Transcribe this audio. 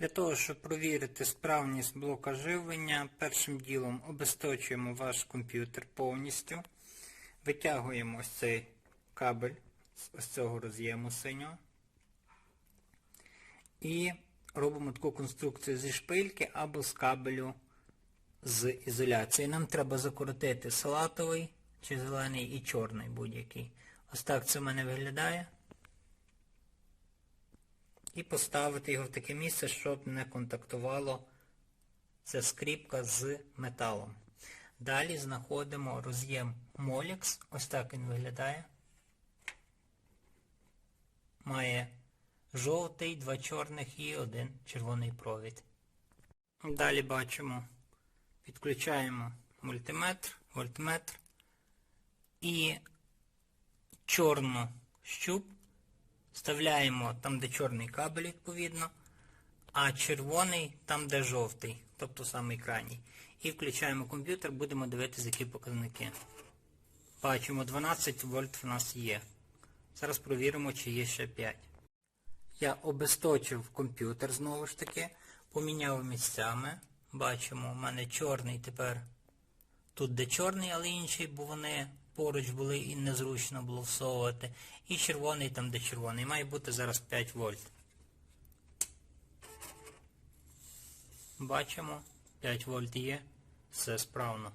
Для того, щоб провірити справність блока живлення, першим ділом обесточуємо ваш комп'ютер повністю. Витягуємо ось цей кабель з ось цього роз'єму синього. І робимо таку конструкцію зі шпильки або з кабелю з ізоляції. Нам треба закоротити салатовий чи зелений і чорний будь-який. Ось так це в мене виглядає. І поставити його в таке місце, щоб не контактувало ця скріпка з металом. Далі знаходимо роз'єм Molex. Ось так він виглядає. Має жовтий, два чорних і один червоний провід. Далі бачимо, підключаємо мультиметр, вольтметр і чорну щуп вставляємо там, де чорний кабель, відповідно, а червоний там, де жовтий, тобто самий крайній. І включаємо комп'ютер, будемо дивитися, які показники. Бачимо, 12 вольт в нас є. Зараз провіримо, чи є ще 5. Я обесточив комп'ютер знову ж таки, поміняв місцями. Бачимо, у мене чорний тепер тут де чорний, але інший, бо вони поруч були і незручно було всовувати. І червоний там, де червоний. Має бути зараз 5 вольт. Бачимо, 5 вольт є, все справно.